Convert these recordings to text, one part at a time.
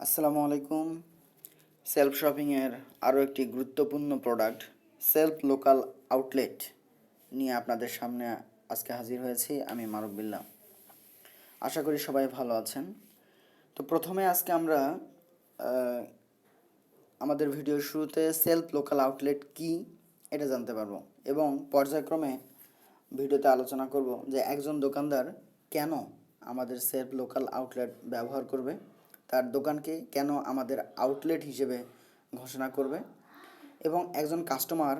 আসসালামু আলাইকুম। সেলফ শপিংয়ের আরও একটি গুরুত্বপূর্ণ প্রোডাক্ট, সেলফ লোকাল আউটলেট নিয়ে আপনাদের সামনে আজকে হাজির হয়েছি আমি মারুফ বিল্লাহ আশা করি সবাই ভালো আছেন। তো প্রথমে আজকে আমরা আমাদের ভিডিওর শুরুতে সেলফ লোকাল আউটলেট কি এটা জানতে পারব এবং পর্যায়ক্রমে ভিডিওতে আলোচনা করব যে একজন দোকানদার কেন আমাদের সেলফ লোকাল আউটলেট ব্যবহার করবে। তার দোকানকে কেন আমাদের আউটলেট হিসেবে ঘোষণা করবে? এবং একজন কাস্টমার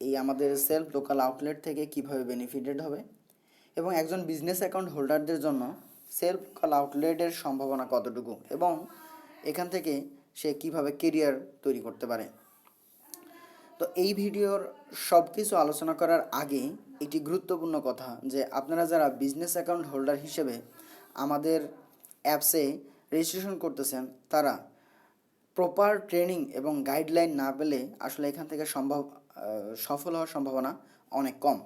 এই আমাদের সেলফ লোকাল আউটলেট থেকে কীভাবে বেনিফিটেড হবে? এবং একজন বিজনেস অ্যাকাউন্ট হোল্ডারদের জন্য সেলফ লোকাল আউটলেটের সম্ভাবনা কতটুকু? এবং এখান থেকে সে কীভাবে কেরিয়ার তৈরি করতে পারে? তো এই ভিডিওর সব কিছু আলোচনা করার আগে একটি গুরুত্বপূর্ণ কথা, যে আপনারা যারা বিজনেস অ্যাকাউন্ট হোল্ডার হিসেবে আমাদের অ্যাপসে রেজিস্ট্রেশন করতেছেন, তারা প্রপার ট্রেনিং এবং গাইডলাইন না পেলে আসলে এখান থেকে সম্ভব সফল হওয়ার সম্ভাবনা অনেক কম।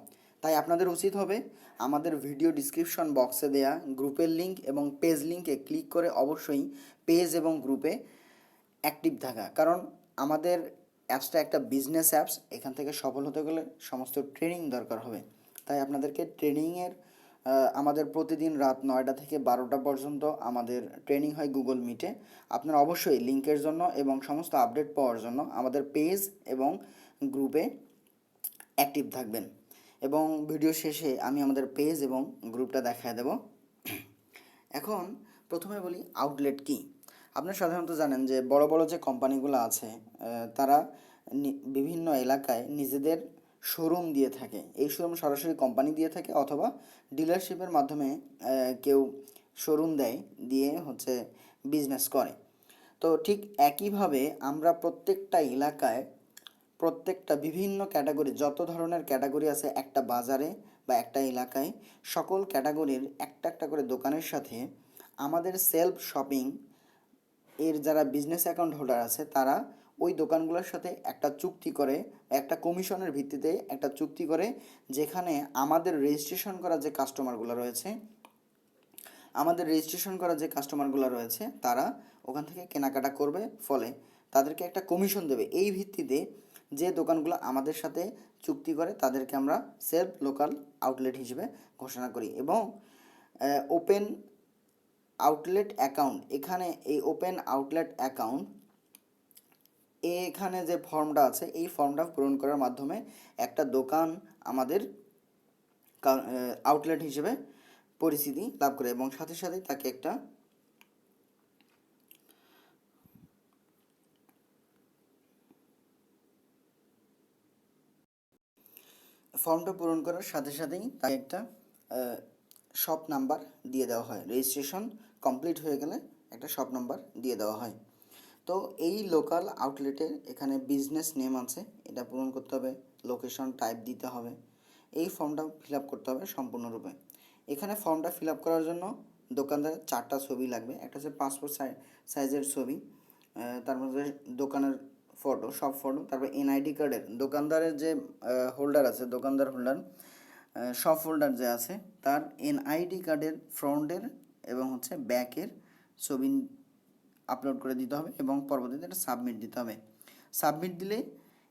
তাই আপনাদের উচিত হবে আমাদের ভিডিও ডিসক্রিপশন বক্সে দেয়া গ্রুপের লিংক এবং পেজ লিংকে ক্লিক করে অবশ্যই পেজ এবং গ্রুপে অ্যাক্টিভ থাকা। কারণ আমাদের অ্যাপসটা একটা বিজনেস অ্যাপস এখান থেকে সফল হতে গেলে সমস্ত ট্রেনিং দরকার হবে। তাই আপনাদেরকে ট্রেনিংয়ের আমাদের প্রতিদিন রাত নয়টা থেকে বারোটা পর্যন্ত আমাদের ট্রেনিং হয় গুগল মিটে আপনারা অবশ্যই লিঙ্কের জন্য এবং সমস্ত আপডেট পাওয়ার জন্য আমাদের পেজ এবং গ্রুপে অ্যাক্টিভ থাকবেন। এবং ভিডিও শেষে আমি আমাদের পেজ এবং গ্রুপটা দেখায় দেব। এখন প্রথমে বলি আউটলেট কি? আপনারা সাধারণত জানেন যে বড় বড় যে কোম্পানিগুলো আছে তারা বিভিন্ন এলাকায় নিজেদের শোরুম দিয়ে থাকে। এই শোরুম সরাসরি কোম্পানি দিয়ে থাকে অথবা ডিলারশিপের মাধ্যমে কেউ শোরুম দেয়, দিয়ে হচ্ছে বিজনেস করে। তো ঠিক একইভাবে আমরা প্রত্যেকটা এলাকায় প্রত্যেকটা বিভিন্ন ক্যাটাগরি যত ধরনের ক্যাটাগরি আছে একটা বাজারে বা একটা এলাকায়, সকল ক্যাটাগরির একটা একটা করে দোকানের সাথে আমাদের সেলফ শপিং এর যারা বিজনেস অ্যাকাউন্ট হোল্ডার আছে, তারা ওই দোকানগুলোর সাথে একটা চুক্তি করে, একটা কমিশনের ভিত্তিতে একটা চুক্তি করে, যেখানে আমাদের রেজিস্ট্রেশন করা যে কাস্টমারগুলো রয়েছে, আমাদের রেজিস্ট্রেশন করা যে কাস্টমারগুলো রয়েছে, তারা ওখান থেকে কেনাকাটা করবে, ফলে তাদেরকে একটা কমিশন দেবে। এই ভিত্তিতে যে দোকানগুলো আমাদের সাথে চুক্তি করে, তাদেরকে আমরা সেলফ লোকাল আউটলেট হিসেবে ঘোষণা করি এবং ওপেন আউটলেট অ্যাকাউন্ট এখানে এই ওপেন আউটলেট অ্যাকাউন্ট এখানে যে ফর্মটা আছে, এই ফর্মটা পূরণ করার মাধ্যমে একটা দোকান আমাদের আউটলেট হিসেবে পরিচিতি লাভ করে এবং সাথে সাথে তাকে একটা ফর্মটা পূরণ করার সাথে সাথেই তাকে একটা শপ নাম্বার দিয়ে দেওয়া হয়। রেজিস্ট্রেশন কমপ্লিট হয়ে গেলে একটা শপ নাম্বার দিয়ে দেওয়া হয়। তো এই লোকাল আউটলেটের এখানে বিজনেস নেম আছে, এটা পূরণ করতে হবে লোকেশন টাইপ দিতে হবে, এই ফর্মটা ফিল আপ করতে হবে সম্পূর্ণরূপে। এখানে ফর্মটা ফিল আপ করার জন্য দোকানদারের চারটা ছবি লাগবে, একটা হচ্ছে পাসপোর্ট সাইজের ছবি তার মধ্যে দোকানের ফটো সব ফটো তারপর এনআইডি কার্ডের দোকানদারের যে হোল্ডার আছে, দোকানদার হোল্ডার সব হোল্ডার যে আছে, তার এনআইডি কার্ডের ফ্রন্টের এবং হচ্ছে ব্যাকের ছবি আপলোড করে দিতে হবে এবং পরবর্তীতে এটা সাবমিট দিতে হবে। সাবমিট দিলে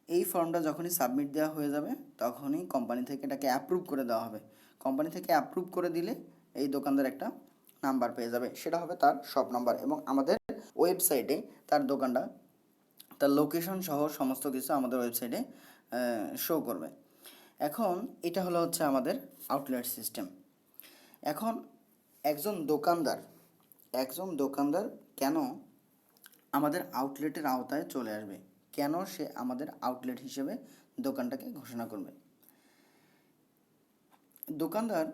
এই ফর্মটা যখনই সাবমিট দেওয়া হয়ে যাবে, তখনই কোম্পানি থেকে এটাকে অ্যাপ্রুভ করে দেওয়া হবে। কোম্পানি থেকে অ্যাপ্রুভ করে দিলে এই দোকানদার একটা নাম্বার পেয়ে যাবে। সেটা হবে তার শপ নাম্বার এবং আমাদের ওয়েবসাইটে তার দোকানটা, তার লোকেশন সহ সমস্ত কিছু আমাদের ওয়েবসাইটে শো করবে। এখন এটা হলো হচ্ছে আমাদের আউটলেট সিস্টেম এখন একজন দোকানদার একজন দোকানদার কেন আমাদের আউটলেটের আওতায় চলে আসবে। কেন সে আমাদের আউটলেট হিসেবে দোকানটাকে ঘোষণা করবে? দোকানদার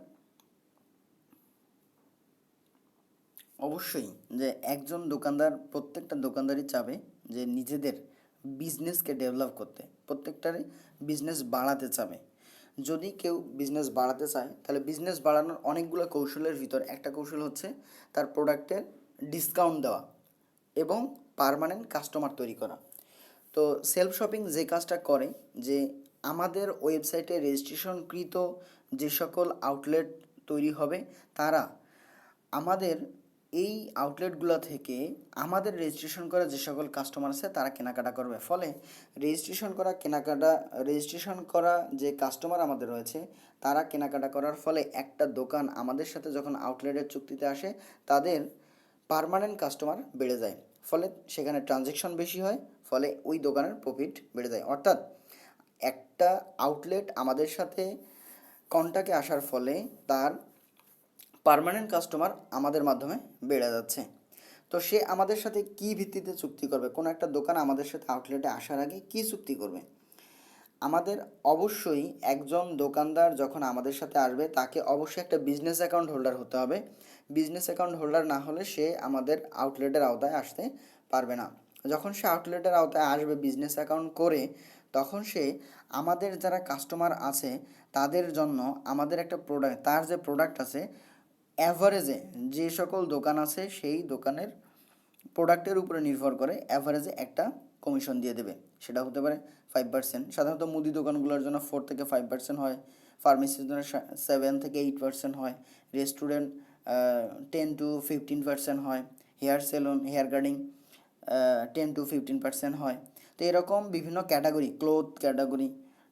অবশ্যই যে একজন দোকানদার, প্রত্যেকটা দোকানদারই চাবে যে নিজেদের বিজনেসকে ডেভেলপ করতে। প্রত্যেকটারই বিজনেস বাড়াতে চাবে। যদি কেউ বিজনেস বাড়াতে চায়, তাহলে বিজনেস বাড়ানোর অনেকগুলো কৌশলের ভিতর একটা কৌশল হচ্ছে তার প্রোডাক্টের ডিসকাউন্ট দেওয়া এবং পার্মানেন্ট কাস্টমার তৈরি করা। তো সেলফ শপিং যে কাজটা করে, যে আমাদের ওয়েবসাইটে রেজিস্ট্রেশনকৃত যে সকল আউটলেট তৈরি হবে, তারা আমাদের এই আউটলেটগুলো থেকে আমাদের রেজিস্ট্রেশন করা যে সকল কাস্টমার আছে, তারা কেনাকাটা করবে। ফলে রেজিস্ট্রেশন করা, কেনাকাটা রেজিস্ট্রেশন করা যে কাস্টমার আমাদের রয়েছে, তারা কেনাকাটা করার ফলে একটা দোকান আমাদের সাথে যখন আউটলেটের চুক্তিতে আসে, তাদের পার্মানেন্ট কাস্টমার বেড়ে যায়। ফলে সেখানে ট্রানজেকশন বেশি হয়, ফলে ওই দোকানের প্রফিট বেড়ে যায়। অর্থাৎ একটা আউটলেট আমাদের সাথে কন্টাক্টে আসার ফলে তার পারমানেন্ট কাস্টমার আমাদের মাধ্যমে বেড়ে যাচ্ছে। তো সে আমাদের সাথে কি ভিত্তিতে চুক্তি করবে? কোনো একটা দোকান আমাদের সাথে আউটলেটে আসার আগে কি চুক্তি করবে? আমাদের অবশ্যই একজন দোকানদার যখন আমাদের সাথে আসবে, তাকে অবশ্যই একটা বিজনেস অ্যাকাউন্ট হোল্ডার হতে হবে। বিজনেস অ্যাকাউন্ট হোল্ডার না হলে সে আমাদের আউটলেটের আওতায় আসতে পারবে না। যখন সে আউটলেটের আওতায় আসবে বিজনেস অ্যাকাউন্ট করে, তখন সে আমাদের যারা কাস্টমার আছে, তাদের জন্য আমাদের একটা প্রোডাক্ট তার যে প্রোডাক্ট আছে অ্যাভারেজে যে সকল দোকান আছে, সেই দোকানের প্রোডাক্টের উপরে নির্ভর করে অ্যাভারেজে একটা কমিশন দিয়ে দেবে। সেটা হতে পারে ফাইভ পার্সেন্ট সাধারণত মুদি দোকানগুলোর জন্য ফোর থেকে ফাইভ পার্সেন্ট হয়। ফার্মেসির জন্য সেভেন থেকে এইট পার্সেন্ট হয়। Restaurant ten to fifteen percent হয়। Hair salon hair cutting ten to fifteen percent হয়। তো এরকম বিভিন্ন category cloth category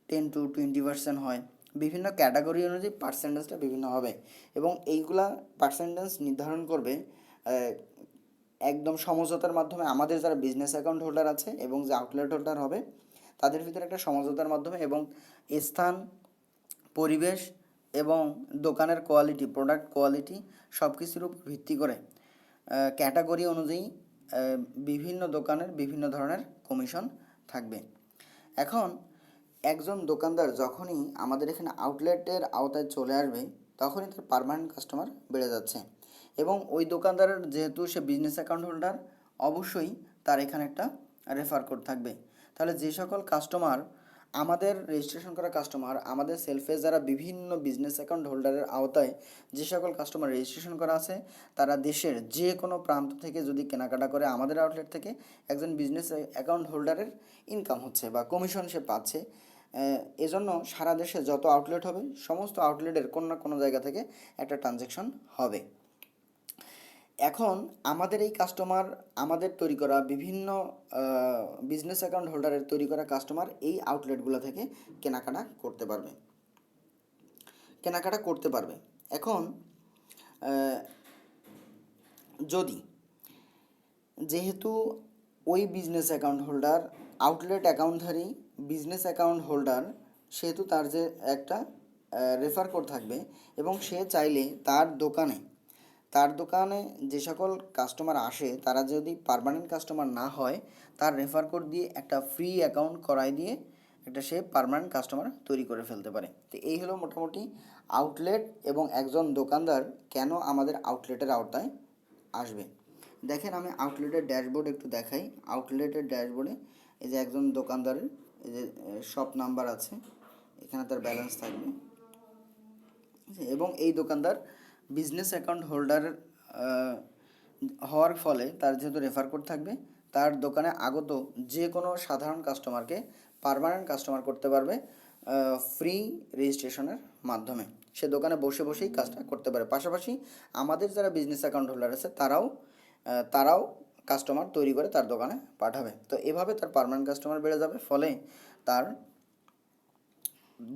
ten to twenty percent হয়। বিভিন্ন ক্যাটাগরি অনুযায়ী পার্সেন্টেজটা বিভিন্ন হবে। এবং এইগুলা পার্সেন্টেজ নির্ধারণ করবে একদম সমঝোতার মাধ্যমে আমাদের যারা বিজনেস অ্যাকাউন্ট হোল্ডার আছে এবং যে আউটলেট হোল্ডার হবে তাদের ভিতরে একটা সমঝোতার মাধ্যমে এবং স্থান, পরিবেশ এবং দোকানের কোয়ালিটি প্রোডাক্ট কোয়ালিটি সব কিছুর উপর ভিত্তি করে ক্যাটাগরি অনুযায়ী বিভিন্ন দোকানের বিভিন্ন ধরনের কমিশন থাকবে। এখন একজন দোকানদার যখনই আমাদের এখানে আউটলেটের আওতায় চলে আসবে, তখনই তার পার্মানেন্ট কাস্টমার বেড়ে যাচ্ছে এবং ওই দোকানদারের যেহেতু সে বিজনেস অ্যাকাউন্ট হোল্ডার অবশ্যই তার এখানে একটা রেফার কোড থাকবে। তাহলে যে সকল কাস্টমার আমাদের রেজিস্ট্রেশন করা কাস্টমার আমাদের সেলফে যারা বিভিন্ন বিজনেস অ্যাকাউন্ট হোল্ডারের আওতায় যে সকল কাস্টমার রেজিস্ট্রেশন করা আছে, তারা দেশের যে কোনো প্রান্ত থেকে যদি কেনাকাটা করে আমাদের আউটলেট থেকে একজন বিজনেস অ্যাকাউন্ট হোল্ডারের ইনকাম হচ্ছে বা কমিশন সে পাচ্ছে এজন্য সারা দেশে যত আউটলেট হবে, সমস্ত আউটলেটের কোনো না কোনো জায়গা থেকে একটা ট্রানজ্যাকশন হবে। এখন আমাদের এই কাস্টমার আমাদের তৈরি করা বিভিন্ন বিজনেস অ্যাকাউন্ট হোল্ডারের তৈরি করা কাস্টমার এই আউটলেটগুলো থেকে কেনাকাটা করতে পারবে। কেনাকাটা করতে পারবে। এখন যদি যেহেতু ওই বিজনেস অ্যাকাউন্ট হোল্ডার আউটলেট অ্যাকাউন্টধারী বিজনেস অ্যাকাউন্ট হোল্ডার সেহেতু তার যে একটা রেফার কোড থাকবে এবং সে চাইলে তার দোকানে তার দোকানে যে সকল কাস্টমার আসে, তারা যদি পারমানেন্ট কাস্টমার না হয়, তার রেফার কোড দিয়ে একটা ফ্রি অ্যাকাউন্ট করাই দিয়ে একটা সে পারমানেন্ট কাস্টমার তৈরি করে ফেলতে পারে। তো এই হলো মোটামুটি আউটলেট এবং একজন দোকানদার কেন আমাদের আউটলেটের আওতায় আসবে। দেখেন আমি আউটলেটের ড্যাশবোর্ড একটু দেখাই। আউটলেটের ড্যাশবোর্ডে এই যে একজন দোকানদারের এই যে শপ নাম্বার আছে। এখানে তার ব্যালেন্স থাকবে। এবং এই দোকানদার বিজনেস অ্যাকাউন্ট হোল্ডার হওয়ার ফলে তার যেহেতু রেফার কোড থাকবে, তার দোকানে আগত যে কোনো সাধারণ কাস্টমারকে পার্মানেন্ট কাস্টমার করতে পারবে ফ্রি রেজিস্ট্রেশনের মাধ্যমে। সে দোকানে বসে বসেই কাজটা করতে পারে। পাশাপাশি আমাদের যারা বিজনেস অ্যাকাউন্ট হোল্ডার আছে, তারাও তারাও কাস্টমার তৈরি করে তার দোকানে পাঠাবে। তো এভাবে তার পারমানেন্ট কাস্টমার বেড়ে যাবে, ফলে তার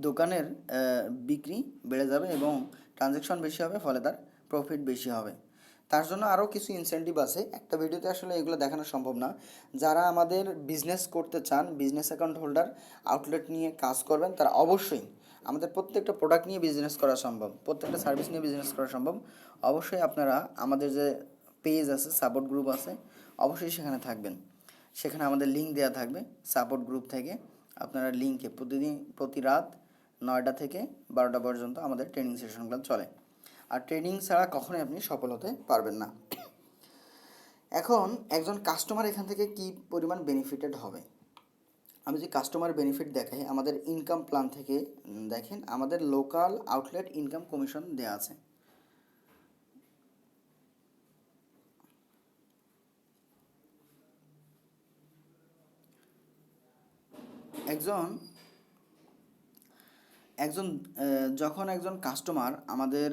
দোকানের বিক্রি বেড়ে যাবে এবং ট্রানজ্যাকশন বেশি হবে, ফলে তার প্রফিট বেশি হবে। তার জন্য আরও কিছু ইনসেন্টিভ আছে। একটা ভিডিওতে আসলে এগুলো দেখানো সম্ভব না। যারা আমাদের বিজনেস করতে চান বিজনেস অ্যাকাউন্ট হোল্ডার আউটলেট নিয়ে কাজ করবেন, তারা অবশ্যই আমাদের প্রত্যেকটা প্রোডাক্ট নিয়ে বিজনেস করা সম্ভব। প্রত্যেকটা সার্ভিস নিয়ে বিজনেস করা সম্ভব। অবশ্যই আপনারা আমাদের যে পেজ আছে সাপোর্ট গ্রুপ আছে, অবশ্যই সেখানে থাকবেন। সেখানে আমাদের লিঙ্ক দেওয়া থাকবে সাপোর্ট গ্রুপ থেকে। আপনারা লিঙ্কে প্রতিদিন, প্রতি রাত নয়টা থেকে বারোটা পর্যন্ত আমাদের ট্রেনিং সেশনগুলো চলে। আর ট্রেনিং ছাড়া কখনোই আপনি সফল হতে পারবেন না। এখন একজন কাস্টমার এখান থেকে কি পরিমাণ বেনিফিটেড হবে? আমি যদি কাস্টমার বেনিফিট দেখাই, আমাদের ইনকাম প্ল্যান থেকে দেখেন, আমাদের লোকাল আউটলেট ইনকাম কমিশন দেওয়া আছে। একজন একজন যখন একজন কাস্টমার আমাদের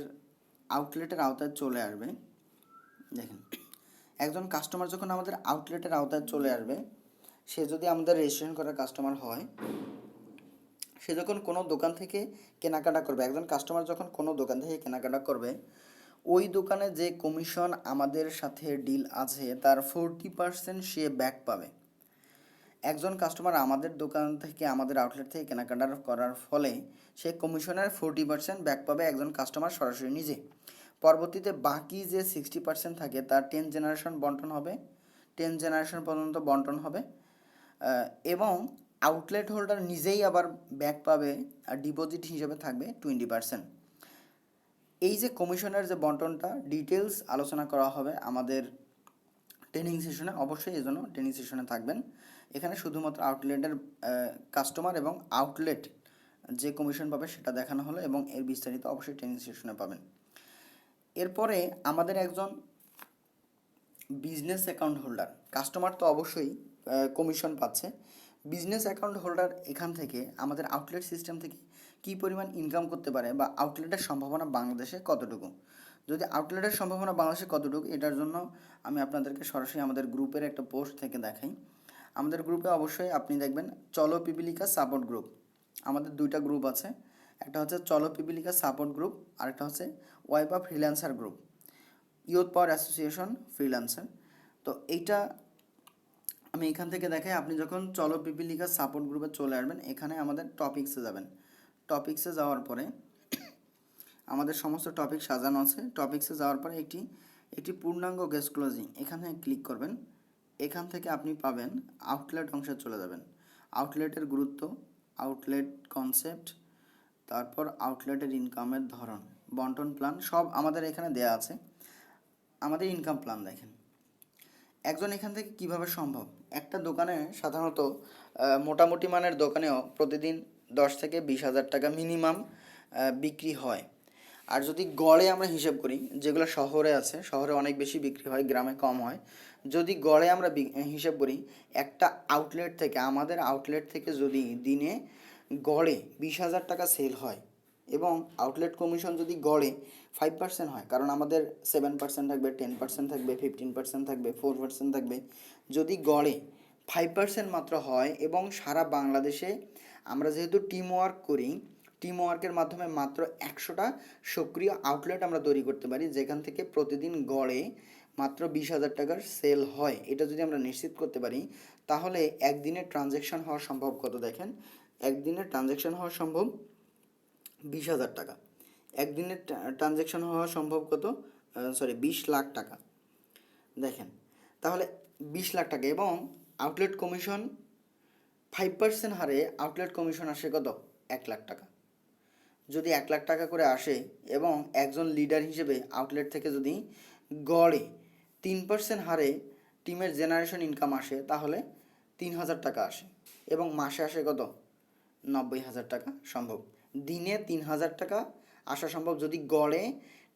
আউটলেটের আওতায় চলে আসবে, দেখেন, একজন কাস্টমার যখন আমাদের আউটলেটের আওতায় চলে আসবে, সে যদি আমাদের রেজিস্ট্রেশন করা কাস্টমার হয়, সে যখন কোনো দোকান থেকে কেনাকাটা করবে, একজন কাস্টমার যখন কোনো দোকান থেকে কেনাকাটা করবে, ওই দোকানে যে কমিশন আমাদের সাথে ডিল আছে, তার ফোরটি পার্সেন্ট সে ব্যাক পাবে। একজন কাস্টমার আমাদের দোকান থেকে, আমাদের আউটলেট থেকে কেনাকাটা করার ফলে সে কমিশনের ফোরটি পার্সেন্ট ব্যাক পাবে একজন কাস্টমার সরাসরি নিজে। পরবর্তীতে বাকি যে সিক্সটি পার্সেন্ট থাকে, তার টেন জেনারেশন বন্টন হবে। টেন জেনারেশন পর্যন্ত বন্টন হবে। এবং আউটলেট হোল্ডার নিজেই আবার ব্যাক পাবে আর ডিপোজিট হিসেবে থাকবে টোয়েন্টি পার্সেন্ট এই যে কমিশনের যে বন্টনটা ডিটেলস আলোচনা করা হবে আমাদের ট্রেনিং সেশনে অবশ্যই এই জন্য ট্রেনিং সেশনে থাকবেন। এখানে শুধুমাত্র আউটলেটের কাস্টমার এবং আউটলেট যে কমিশন পাবে সেটা দেখানো হলো এবং এর বিস্তারিত অবশ্যই ট্রেনিং সেশনে পাবেন। এরপরে আমাদের একজন বিজনেস অ্যাকাউন্ট হোল্ডার কাস্টমার তো অবশ্যই কমিশন পাচ্ছে। বিজনেস অ্যাকাউন্ট হোল্ডার এখান থেকে আমাদের আউটলেট সিস্টেম থেকে কী পরিমাণ ইনকাম করতে পারে বা আউটলেটের সম্ভাবনা বাংলাদেশে কতটুকু? যদি আউটলেটের সম্ভাবনা বাংলাদেশে কতটুকু, এটার জন্য আমি আপনাদেরকে সরাসরি আমাদের গ্রুপের একটা পোস্ট থেকে দেখাই। আমাদের গ্রুপে অবশ্যই আপনি দেখবেন চলো পিপিলিকা সাপোর্ট গ্রুপ। আমাদের দুইটা গ্রুপ আছে। একটা হচ্ছে চলো পিপিলিকা সাপোর্ট গ্রুপ আর একটা হচ্ছে YPA freelancer group youth power association freelancer. তো এইটা আমি এখান থেকে দেখাই, আপনি যখন চলো পিপিলিকা সাপোর্ট গ্রুপে চলে আসবেন, এখানে আমাদের টপিক্সে যাবেন। টপিক্সে যাওয়ার পরে আমাদের সমস্ত টপিক সাজানো আছে। টপিক্সে যাওয়ার পরে একটি একটি পূর্ণাঙ্গ গেস্ট ক্লোজিং এখানে ক্লিক করবেন। এখান থেকে আপনি পাবেন আউটলেট অংশে চলে যাবেন। আউটলেটের গুরুত্ব আউটলেট কনসেপ্ট তারপর আউটলেটের ইনকামের ধরন, বন্টন প্ল্যান সব আমাদের এখানে দেয়া আছে। আমাদের ইনকাম প্ল্যান দেখেন। একজন এখান থেকে কীভাবে সম্ভব? একটা দোকানে সাধারণত মোটামুটি মানের দোকানেও প্রতিদিন দশ থেকে বিশ হাজার টাকা মিনিমাম বিক্রি হয়। আর যদি গড়ে আমরা হিসেব করি, যেগুলো শহরে আছে, শহরে অনেক বেশি বিক্রি হয়, গ্রামে কম হয়, যদি গড়ে আমরা হিসেব করি, একটা আউটলেট থেকে, আমাদের আউটলেট থেকে যদি দিনে গড়ে বিশ হাজার টাকা সেল হয় এবং আউটলেট কমিশন যদি গড়ে ফাইভ পার্সেন্ট হয়, কারণ আমাদের সেভেন পার্সেন্ট থাকবে টেন পার্সেন্ট থাকবে ফিফটিন পার্সেন্ট থাকবে ফোর পার্সেন্ট থাকবে, যদি গড়ে ফাইভ পার্সেন্ট মাত্র হয় এবং সারা বাংলাদেশে আমরা যেহেতু টিম ওয়ার্ক করি টিম ওয়ার্কের মাধ্যমে মাত্র একশোটা সক্রিয় আউটলেট আমরা তৈরি করতে পারি, যেখান থেকে প্রতিদিন গড়ে মাত্র বিশ হাজার টাকার সেল হয়। এটা যদি আমরা নিশ্চিত করতে পারি, তাহলে একদিনের ট্রানজ্যাকশন হওয়া সম্ভব কত দেখেন? একদিনের ট্রানজ্যাকশন হওয়া সম্ভব বিশ হাজার টাকা। একদিনের ট্রানজ্যাকশন হওয়া সম্ভব কত? সরি বিশ লাখ টাকা। দেখেন, তাহলে বিশ লাখ টাকা এবং আউটলেট কমিশন ফাইভ পার্সেন্ট হারে আউটলেট কমিশন আসে কত? এক লাখ টাকা। যদি এক লাখ টাকা করে আসে এবং একজন লিডার হিসেবে আউটলেট থেকে যদি গড়ে তিন পার্সেন্ট হারে টিমের জেনারেশন ইনকাম আসে, তাহলে তিন হাজার টাকা আসে এবং মাসে আসে কত? নব্বই হাজার টাকা সম্ভব। দিনে তিন হাজার টাকা আসা সম্ভব যদি গড়ে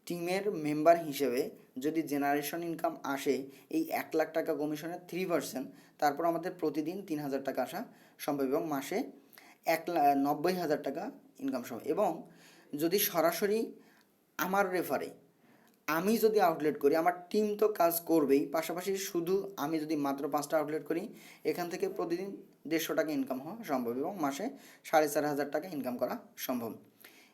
টিমের মেম্বার হিসেবে যদি জেনারেশন ইনকাম আসে এই এক লাখ টাকা কমিশনের থ্রি পার্সেন্ট, তারপর আমাদের প্রতিদিন তিন হাজার টাকা আসা সম্ভব এবং মাসে এক নব্বই হাজার টাকা ইনকাম সম্ভব এবং যদি সরাসরি আমার রেফারে আমি যদি আউটলেট করি, আমার টিম তো কাজ করবেই, পাশাপাশি শুধু আমি যদি মাত্র পাঁচটা আউটলেট করি, এখান থেকে প্রতিদিন দেড়শো টাকা ইনকাম হওয়া সম্ভব এবং মাসে সাড়ে চার হাজার টাকা ইনকাম করা সম্ভব।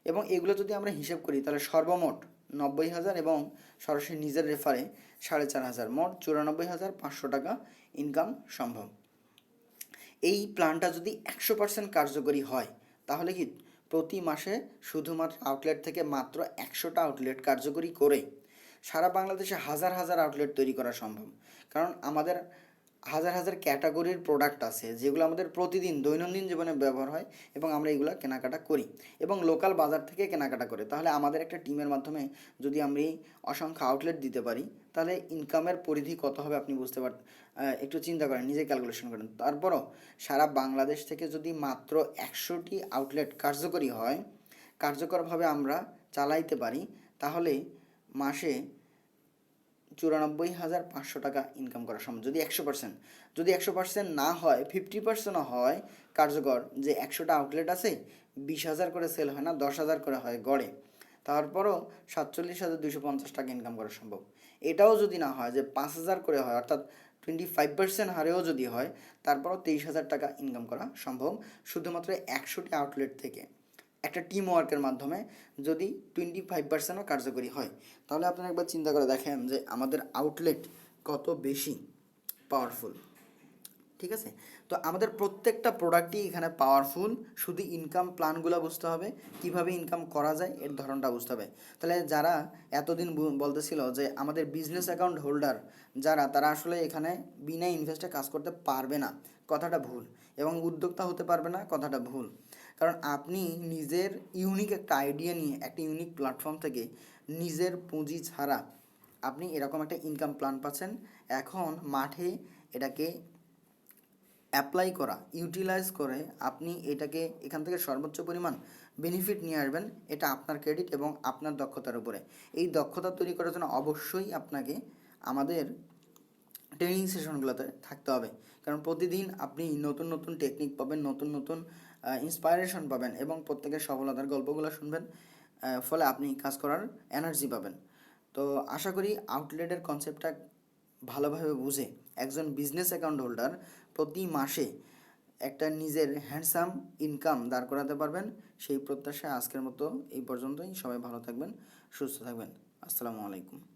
এবং এগুলো যদি আমরা হিসেব করি, তাহলে সর্বমোট নব্বই হাজার এবং সরাসরি নিজের রেফারে সাড়ে চার হাজার, মোট চুরানব্বই হাজার পাঁচশো টাকা ইনকাম সম্ভব। এই প্ল্যানটা যদি একশো পার্সেন্ট কার্যকরী হয়, তাহলে কি প্রতি মাসে শুধুমাত্র আউটলেট থেকে মাত্র একশোটা আউটলেট কার্যকরী করে। সারা বাংলাদেশে হাজার হাজার আউটলেট তৈরি করা সম্ভব। কারণ আমাদের হাজার হাজার ক্যাটাগরির প্রোডাক্ট আছে যেগুলো আমাদের প্রতিদিন দৈনন্দিন জীবনে ব্যবহার হয় এবং আমরা এগুলো কেনাকাটা করি এবং লোকাল বাজার থেকে কেনাকাটা করে। তাহলে আমাদের একটা টিমের মাধ্যমে যদি আমি অসংখ্য আউটলেট দিতে পারি, তাহলে ইনকামের পরিধি কত হবে আপনি বুঝতে পার একটু চিন্তা করেন, নিজে ক্যালকুলেশন করেন। তারপরও সারা বাংলাদেশ থেকে যদি মাত্র একশোটি আউটলেট কার্যকরী হয়, কার্যকরভাবে আমরা চালাইতে পারি, তাহলে মাসে চুরানব্বই হাজার পাঁচশো টাকা ইনকাম করা সম্ভব যদি একশো পার্সেন্ট যদি একশো পার্সেন্ট না হয় ফিফটি পার্সেন্টও হয়, কার্যকর যে একশোটা আউটলেট আছে, বিশ হাজার করে সেল হয় না, দশ হাজার করে হয় গড়ে। তারপরও সাতচল্লিশ হাজার দুশো পঞ্চাশ টাকা ইনকাম করা সম্ভব। এটাও যদি না হয়, যে পাঁচ হাজার করে হয়, অর্থাৎ টোয়েন্টি ফাইভ পার্সেন্ট হারেও যদি হয়, তারপরও তেইশ হাজার টাকা ইনকাম করা সম্ভব। শুধুমাত্র একশোটি আউটলেট থেকে। একটা টিম ওয়ার্কের মাধ্যমে যদি টোয়েন্টি ফাইভ পার্সেন্টও কার্যকরী হয়, তাহলে আপনারা একবার চিন্তা করে দেখেন যে আমাদের আউটলেট কত বেশি পাওয়ারফুল ঠিক আছে? তো আমাদের প্রত্যেকটা প্রোডাক্টই এখানে পাওয়ারফুল শুধু ইনকাম প্ল্যানগুলো বুঝতে হবে, কীভাবে ইনকাম করা যায় এর ধরনটা বুঝতে হবে। তাহলে যারা এতদিন বলতেছিল যে আমাদের বিজনেস অ্যাকাউন্ট হোল্ডার যারা, তারা আসলে এখানে বিনা ইনভেস্টে কাজ করতে পারবে না। কথাটা ভুল। এবং উদ্যোক্তা হতে পারবে না, কথাটা ভুল। কারণ আপনি নিজের ইউনিক একটা আইডিয়া নিয়ে একটা ইউনিক প্ল্যাটফর্ম থেকে নিজের পুঁজি ছাড়া আপনি এরকম একটা ইনকাম প্ল্যান পাচ্ছেন, এখন মাঠে এটাকে অ্যাপ্লাই করা ইউটিলাইজ করে আপনি এটাকে এখান থেকে সর্বোচ্চ পরিমাণ বেনিফিট নিয়ে আসবেন, এটা আপনার ক্রেডিট এবং আপনার দক্ষতার উপরে। এই দক্ষতা তৈরি করার জন্য অবশ্যই আপনাকে আমাদের ট্রেনিং সেশনগুলোতে থাকতে হবে। কারণ প্রতিদিন আপনি নতুন নতুন টেকনিক পাবেন, নতুন নতুন ইন্সপায়ারেশন পাবেন এবং প্রত্যেকের সফলতার গল্পগুলো শুনবেন ফলে আপনি কাজ করার এনার্জি পাবেন। তো আশা করি আউটলেটের কনসেপ্টটা ভালোভাবে বুঝে একজন বিজনেস অ্যাকাউন্ট হোল্ডার প্রতি মাসে একটা নিজের হ্যান্ডসাম ইনকাম দাঁড় করাতে পারবেন। সেই প্রত্যাশা আজকের মতো এই পর্যন্তই। সবাই ভালো থাকবেন, সুস্থ থাকবেন। আসসালামু আলাইকুম।